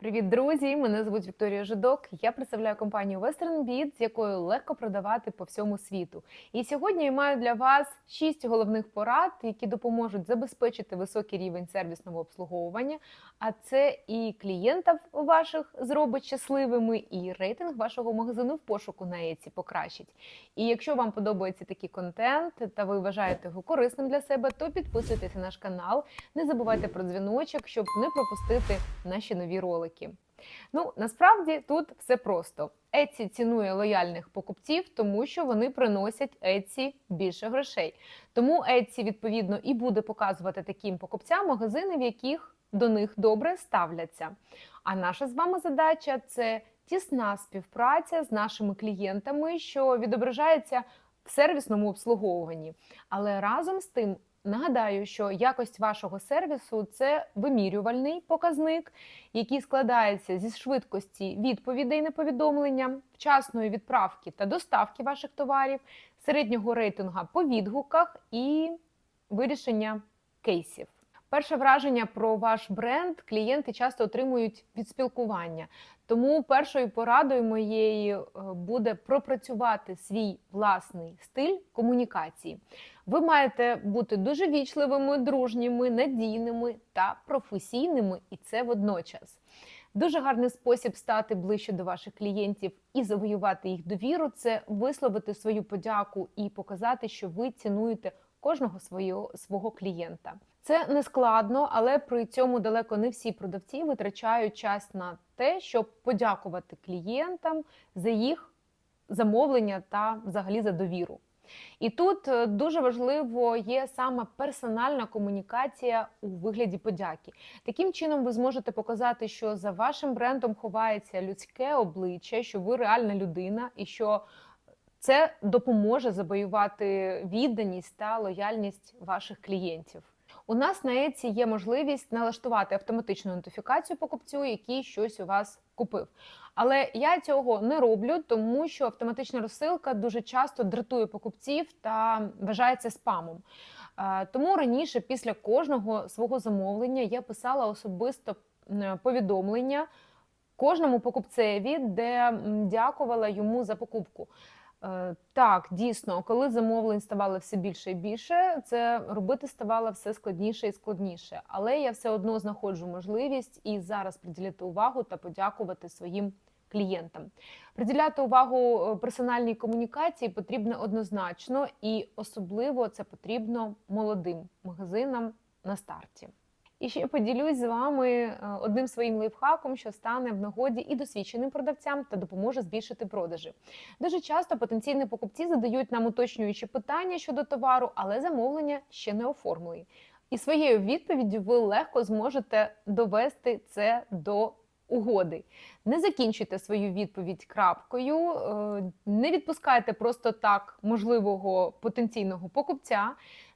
Привіт, друзі! Мене звуть Вікторія Жидок. Я представляю компанію WesternBit, з якою легко продавати по всьому світу. І сьогодні я маю для вас шість головних порад, які допоможуть забезпечити високий рівень сервісного обслуговування. А це і клієнтів ваших зробить щасливими, і рейтинг вашого магазину в пошуку на Еці покращить. І якщо вам подобається такий контент та ви вважаєте його корисним для себе, то підписуйтесь на наш канал. Не забувайте про дзвіночок, щоб не пропустити наші нові ролики. Ну насправді тут все просто. Еці цінує лояльних покупців, тому що вони приносять Еці більше грошей. Тому Еці відповідно і буде показувати таким покупцям магазини, в яких до них добре ставляться. А наша з вами задача це тісна співпраця з нашими клієнтами, що відображається в сервісному обслуговуванні. Але разом з тим Нагадаю, що якость вашого сервісу це вимірювальний показник, який складається зі швидкості відповідей на повідомлення, вчасної відправки та доставки ваших товарів, середнього рейтинга по відгуках і вирішення кейсів. Перше враження про ваш бренд клієнти часто отримують від спілкування. Тому першою порадою моєю е, буде пропрацювати свій власний стиль комунікації. Ви маєте бути дуже вічливими, дружніми, надійними та професійними, і це водночас. Дуже гарний спосіб стати ближче до ваших клієнтів і завоювати їх довіру це висловити свою подяку і показати, що ви цінуєте кожного свого, свого клієнта. Це не складно, але при цьому далеко не всі продавці витрачають час на те, щоб подякувати клієнтам за їх замовлення та взагалі за довіру. І тут е, дуже важливо є саме персональна комунікація у вигляді подяки. Таким чином, ви зможете показати, що за вашим брендом ховається людське обличчя, що ви реальна людина, і що це допоможе завоювати відданість та лояльність ваших клієнтів. У нас на Еці є можливість налаштувати автоматичну нотифікацію покупцю, який щось у вас купив. Але я цього не роблю, тому що автоматична розсилка дуже часто дратує покупців та вважається спамом. Тому раніше, після кожного свого замовлення, я писала особисто повідомлення кожному покупцеві, де дякувала йому за покупку. Е, так, дійсно, коли замовлень ставало все більше і більше, це робити ставало все складніше і складніше. Але я все одно знаходжу можливість і зараз приділяти увагу та подякувати своїм клієнтам. Приділяти увагу е, персональній комунікації потрібно однозначно, і особливо це потрібно молодим магазинам на старті. І ще поділюсь з вами е, одним своїм лайфхаком, що стане в нагоді і досвідченим продавцям та допоможе збільшити продажі. Дуже часто потенційні покупці задають нам уточнюючі питання щодо товару, але замовлення ще не оформлені. І своєю відповіддю ви легко зможете довести це до угоди. Не закінчуйте свою відповідь крапкою, е, не відпускайте просто так можливого потенційного покупця.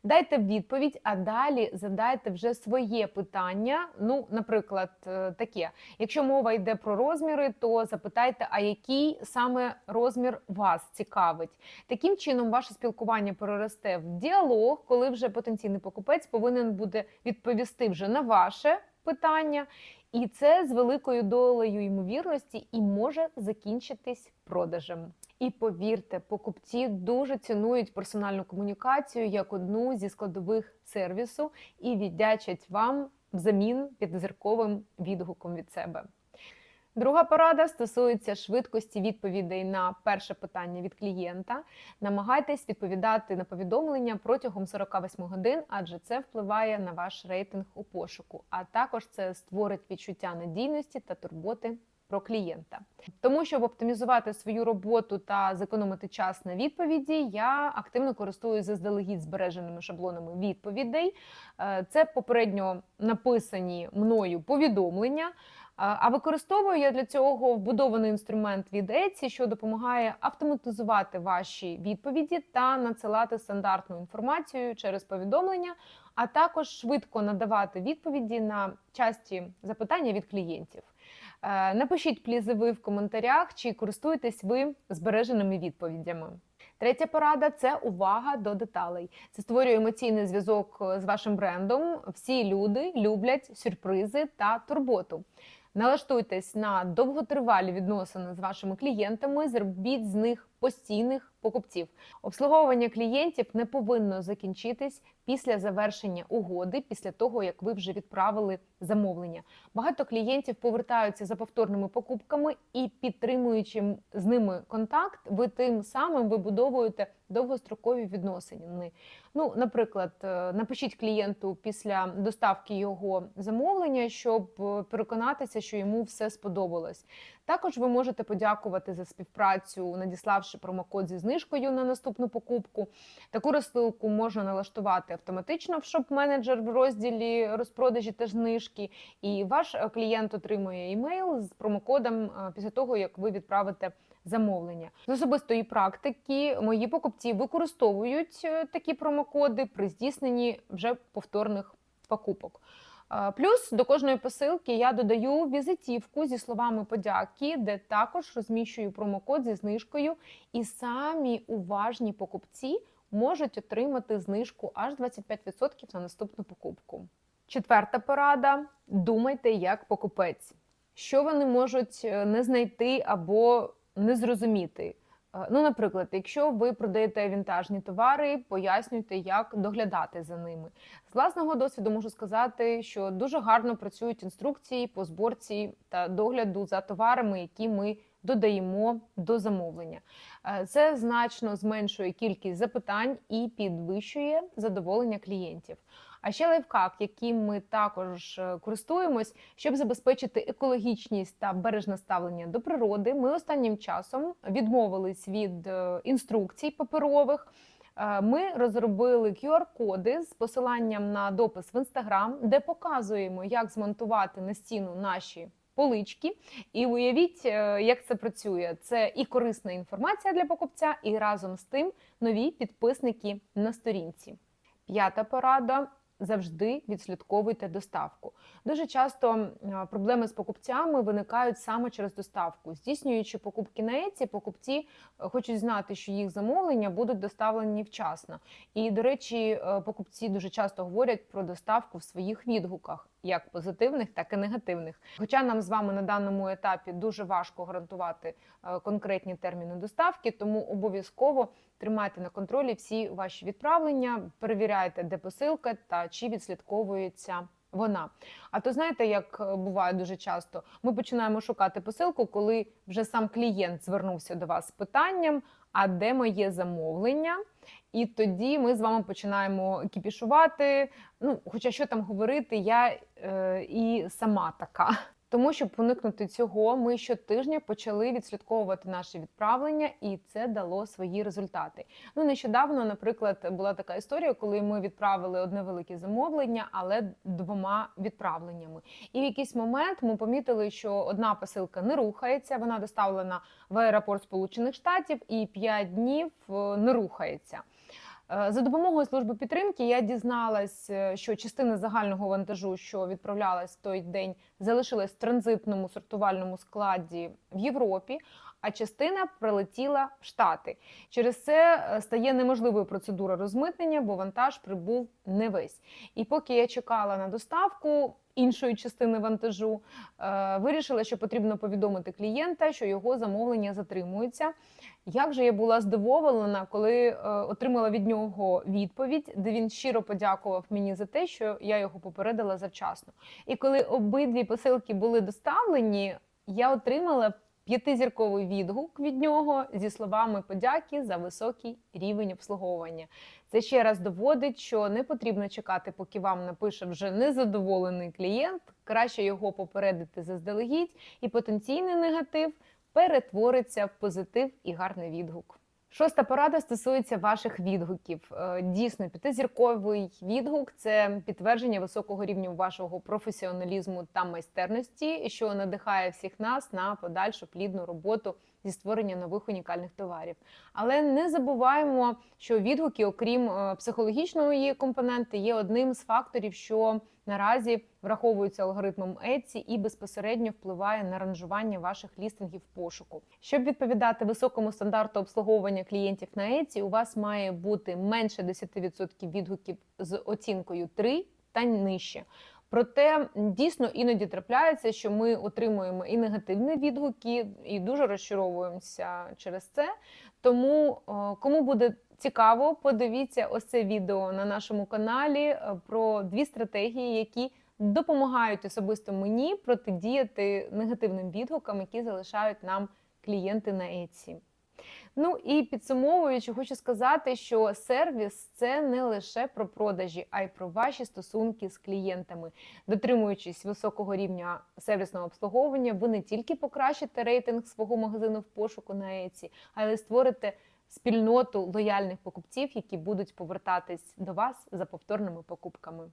Дайте відповідь, а далі задайте вже своє питання. Ну, наприклад, е, таке: якщо мова йде про розміри, то запитайте, а який саме розмір вас цікавить. Таким чином, ваше спілкування переросте в діалог, коли вже потенційний покупець повинен буде відповісти вже на ваше питання. І це з великою долею ймовірності і може закінчитись продажем. І повірте, покупці дуже цінують персональну комунікацію як одну зі складових сервісу і віддячать вам взамін підзірковим відгуком від себе. Друга порада стосується швидкості відповідей на перше питання від клієнта. Намагайтесь відповідати на повідомлення протягом 48 годин, адже це впливає на ваш рейтинг у пошуку. А також це створить відчуття надійності та турботи про клієнта. Тому щоб оптимізувати свою роботу та зекономити час на відповіді, я активно користуюся заздалегідь збереженими шаблонами відповідей. Е, це попередньо написані мною повідомлення. А використовую я для цього вбудований інструмент від Etsy, що допомагає автоматизувати ваші відповіді та надсилати стандартну інформацію через повідомлення, а також швидко надавати відповіді на часті запитання від клієнтів. Е, напишіть плізиви в коментарях, чи користуєтесь ви збереженими відповідями. Третя порада це увага до деталей. Це створює емоційний зв'язок з вашим брендом. Всі люди люблять сюрпризи та турботу. Налаштуйтесь на довготривалі відносини з вашими клієнтами, зробіть з них постійних покупців. Обслуговування клієнтів не повинно закінчитись після завершення угоди, після того як ви вже відправили замовлення. Багато клієнтів повертаються за повторними покупками і підтримуючи з ними контакт, ви тим самим вибудовуєте довгострокові відносини. Ну, наприклад, е, напишіть клієнту після доставки його замовлення, щоб е, переконатися, що йому все сподобалось. Також ви можете подякувати за співпрацю, надіславши промокод зі знижкою на наступну покупку. Таку розсилку можна налаштувати автоматично в шоп-менеджер в розділі розпродажі та знижки, і ваш е, клієнт отримує імейл з промокодом після того, як ви відправите замовлення. З особистої практики мої покупці використовують е, такі промокоди при здійсненні вже повторних покупок. Плюс до кожної посилки я додаю візитівку зі словами подяки, де також розміщую промокод зі знижкою, і самі уважні покупці можуть отримати знижку аж 25% на наступну покупку. Четверта порада: думайте як покупець, що вони можуть е, не знайти або не зрозуміти. Ну, наприклад, якщо ви продаєте вінтажні товари, пояснюйте, як доглядати за ними. З власного досвіду можу сказати, що дуже гарно працюють інструкції по зборці та догляду за товарами, які ми додаємо до замовлення. Це значно зменшує кількість запитань і підвищує задоволення клієнтів. А ще лайфхак, яким ми також е, користуємось, щоб забезпечити екологічність та бережне ставлення до природи. Ми останнім часом відмовились від е, інструкцій паперових. Е, ми розробили QR-коди з посиланням на допис в інстаграм, де показуємо, як змонтувати на стіну наші полички. І уявіть, як це працює. Це і корисна інформація для покупця, і разом з тим нові підписники на сторінці. П'ята порада завжди відслідковуйте доставку. Дуже часто проблеми з покупцями виникають саме через доставку. Здійснюючи покупки на Еці, покупці е, хочуть знати, що їх замовлення будуть доставлені вчасно. І, до речі, е, покупці дуже часто говорять про доставку в своїх відгуках як позитивних, так і негативних. Хоча нам з вами на даному етапі дуже важко гарантувати е, конкретні терміни доставки, тому обов'язково тримайте на контролі всі ваші відправлення, перевіряйте, де посилка та чи відслідковується. Вона, а то знаєте, як е, буває дуже часто, ми починаємо шукати посилку, коли вже сам клієнт звернувся до вас з питанням: а де моє замовлення? І тоді ми з вами починаємо кіпішувати. Ну, хоча що там говорити, я е, і сама така. Тому, щоб уникнути цього, ми щотижня почали відслідковувати наші відправлення, і це дало свої результати. Ну нещодавно, наприклад, була така історія, коли ми відправили одне велике замовлення, але двома відправленнями. І в якийсь момент ми помітили, що одна посилка не рухається, вона доставлена в аеропорт Сполучених Штатів і 5 днів е, не рухається. Е, за допомогою служби підтримки я дізналась, е, що частина загального вантажу, що відправлялась в той день, залишилась в транзитному сортувальному складі в Європі. А частина прилетіла в Штати. Через це е, стає неможливою процедура розмитнення, бо вантаж прибув не весь. І поки я чекала на доставку іншої частини вантажу, вирішила, що потрібно повідомити клієнта, що його замовлення затримується. Як же я була здивована, коли е, отримала від нього відповідь, де він щиро подякував мені за те, що я його попередила завчасно. І коли обидві посилки були доставлені, я отримала п'ятизірковий відгук від нього зі словами подяки за високий рівень обслуговування. Це ще раз доводить, що не потрібно чекати, поки вам напише вже незадоволений клієнт. Краще його попередити заздалегідь, і потенційний негатив перетвориться в позитив і гарний відгук. Шоста порада стосується ваших відгуків. Е, дійсно, п'ятизірковий відгук це підтвердження високого рівня вашого професіоналізму та майстерності, що надихає всіх нас на подальшу плідну роботу зі створення нових унікальних товарів. Але не забуваємо, що відгуки, окрім е, психологічної компоненти, є одним з факторів, що наразі враховується алгоритмом Etsy і безпосередньо впливає на ранжування ваших лістингів пошуку. Щоб відповідати високому стандарту обслуговування клієнтів на Etsy, у вас має бути менше 10% відгуків з оцінкою 3 та нижче. Проте дійсно іноді трапляється, що ми отримуємо і негативні відгуки, і дуже розчаровуємося через це. Тому е, кому буде цікаво, подивіться ось це відео на нашому каналі е, про дві стратегії, які допомагають особисто мені протидіяти негативним відгукам, які залишають нам клієнти на Etsy. Ну і підсумовуючи, хочу сказати, що сервіс це не лише про продажі, а й про ваші стосунки з клієнтами. Дотримуючись високого рівня сервісного обслуговування, ви не тільки покращите рейтинг свого магазину в пошуку на Etsy, але й створите спільноту лояльних покупців, які будуть повертатись до вас за повторними покупками.